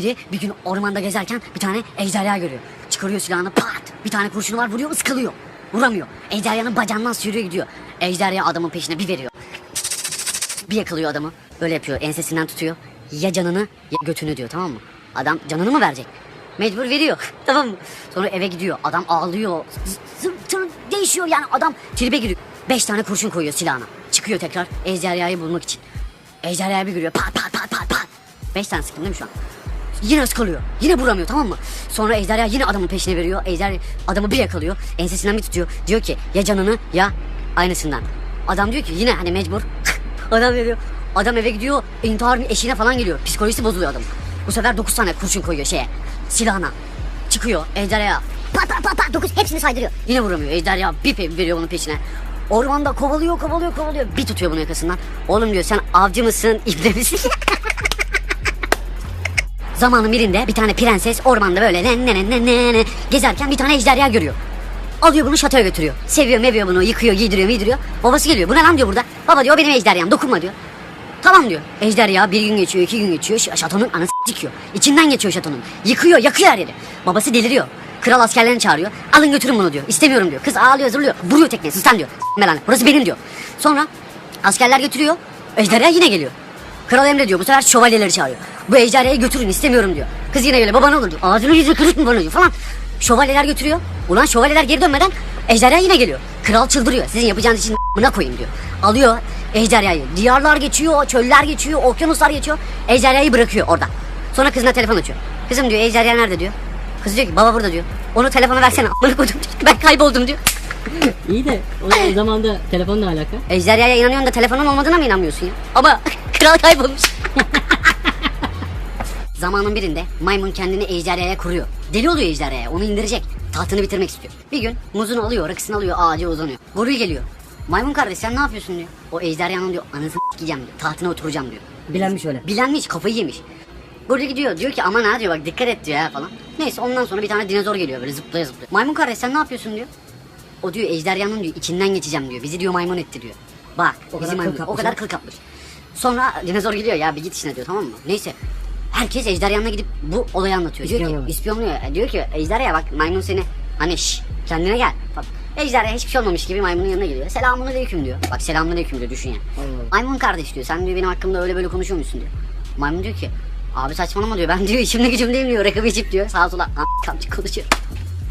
Biri bir gün ormanda gezerken bir tane ejderha görüyor. Çıkarıyor silahını pat. Bir tane kurşunu var vuruyor ıskılıyor. Vuramıyor. Ejderhanın bacağından sürüyor gidiyor. Ejderha adamın peşine bir veriyor. Bir yakalıyor adamı. Böyle yapıyor. Ensesinden tutuyor. Ya canını ya götünü diyor tamam mı? Adam canını mı verecek? Mecbur veriyor. tamam mı? Sonra eve gidiyor. Adam ağlıyor. Z- Zırtını değişiyor yani adam tribe giriyor. Beş tane kurşun koyuyor silahına. Çıkıyor tekrar ejderhayı bulmak için. Ejderhayı bir görüyor. Pat pat pat pat pat. Beş tane sıktım değil mi şu an? Yine ıskalıyor. Yine vuramıyor tamam mı? Sonra ejderha yine adamın peşine veriyor. Ejderha adamı bir yakalıyor. Ensesinden bir tutuyor. Diyor ki ya canını ya aynısından. Adam diyor ki yine hani mecbur. adam veriyor. Adam eve gidiyor. İntiharın eşiğine falan geliyor. Psikolojisi bozuluyor adam. Bu sefer 9 tane kurşun koyuyor şeye. Silahına. Çıkıyor ejderha. Pat pat pat pat 9 hepsini saydırıyor. Yine vuramıyor. Ejderha bir veriyor onun peşine. Ormanda kovalıyor kovalıyor kovalıyor. Bir tutuyor bunu yakasından. Oğlum diyor sen avcı mısın ibne misin? Zamanın birinde bir tane prenses ormanda böyle ne ne ne ne ne gezerken bir tane ejderha görüyor. Alıyor bunu şatoya götürüyor. Seviyor meviyor bunu yıkıyor giydiriyor giydiriyor. Babası geliyor bu ne lan diyor burada. Baba diyor o benim ejderham dokunma diyor. Tamam diyor. Ejderha bir gün geçiyor iki gün geçiyor. Şatonun anası dikiyor. İçinden geçiyor şatonun. Yıkıyor yakıyor her yeri. Babası deliriyor. Kral askerlerini çağırıyor. Alın götürün bunu diyor. İstemiyorum diyor. Kız ağlıyor zırlıyor. Vuruyor tekneye sus diyor. Melan burası benim diyor. Sonra askerler götürüyor. Ejderha yine geliyor. Kral emrediyor. Bu sefer şövalyeleri çağırıyor. Bu ejderhayı götürün istemiyorum diyor. Kız yine öyle baba ne olur diyor. Ağzını yüzünü kırık mı bana diyor falan. Şövalyeler götürüyor. Ulan şövalyeler geri dönmeden ejderha yine geliyor. Kral çıldırıyor. Sizin yapacağınız için buna koyayım diyor. Alıyor ejderhayı. Diyarlar geçiyor, çöller geçiyor, okyanuslar geçiyor. Ejderhayı bırakıyor orada. Sonra kızına telefon açıyor. Kızım diyor ejderha nerede diyor. Kız diyor ki baba burada diyor. Onu telefona versene. Amına koydum diyor. Ben kayboldum diyor. İyi de o, o zaman da telefonla alaka. Ejderhaya inanıyorsun da telefonun olmadığına mı inanmıyorsun ya? Ama kral kaybolmuş. Zamanın birinde maymun kendini ejderhaya kuruyor. Deli oluyor ejderhaya onu indirecek. Tahtını bitirmek istiyor. Bir gün muzunu alıyor rakısını alıyor ağaca uzanıyor. Goril geliyor. Maymun kardeş sen ne yapıyorsun diyor. O ejderhanın diyor anasını s**eceğim diyor. Tahtına oturacağım diyor. Bilenmiş öyle. Bilenmiş kafayı yemiş. Goril gidiyor diyor ki aman ha diyor bak dikkat et diyor ya falan. Neyse ondan sonra bir tane dinozor geliyor böyle zıplaya zıplaya. Maymun kardeş sen ne yapıyorsun diyor. O diyor ejderhanın diyor içinden geçeceğim diyor. Bizi diyor maymun etti diyor. Bak O bizi kadar maymun kıl o kadar kıl kapmış. Sonra dinozor gidiyor ya bir git işine diyor tamam mı? Neyse. Herkes ejderhanına gidip bu olayı anlatıyor. Diyor ki İspiyonluyor. ispiyonluyor. E, Diyor ki ejderha bak maymun seni hani şş, kendine gel. Bak, ejderha hiçbir şey olmamış gibi maymunun yanına geliyor. Selamun aleyküm diyor. Bak selamun aleyküm diyor düşün yani. Allah. Maymun kardeş diyor sen diyor benim hakkımda öyle böyle konuşuyor musun diyor. Maymun diyor ki abi saçmalama diyor ben diyor içimde gücüm değil diyor rakı içip diyor sağa sola kamçı konuşuyor.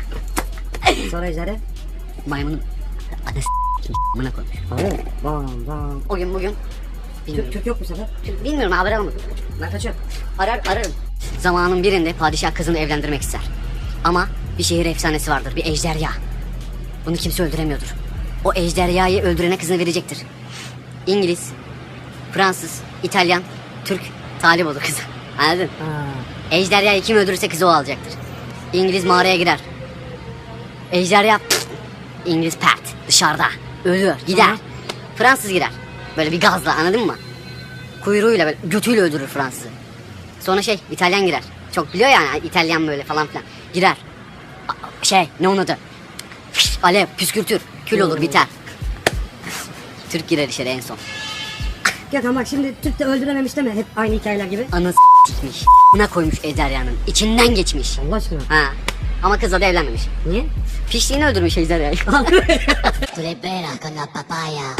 Sonra ejderha. Maymunun anası buna koymuş. Abi. Bam bam. O gün bugün bilmiyorum. Türk yok bu sefer. Bilmiyorum haber almadım. Ben kaçıyorum. Arar ararım. Zamanın birinde padişah kızını evlendirmek ister. Ama bir şehir efsanesi vardır. Bir ejderha. Bunu kimse öldüremiyordur. O ejderhayı öldürene kızını verecektir. İngiliz, Fransız, İtalyan, Türk talip olur kızı. Anladın? Aa. Ejderhayı kim öldürürse kızı o alacaktır. İngiliz mağaraya girer. Ejderha İngiliz pert dışarıda ölüyor gider. Fransız girer. Böyle bir gazla anladın mı? Kuyruğuyla böyle götüyle öldürür Fransızı. Sonra şey İtalyan girer. Çok biliyor yani İtalyan böyle falan filan. Girer. A- Şey ne onun adı? Fış, Alev püskürtür. Kül olur biter. Türk girer içeri en son. Gökhan bak şimdi Türk de öldürememiş deme hep aynı hikayeler gibi. Anası sikmiş. Buna koymuş ejderhanın. İçinden geçmiş. Allah aşkına. Ha. Ama kızla da evlenmemiş. Niye? Piştiğini öldürmüş ejderhayı. Pera con la papaya.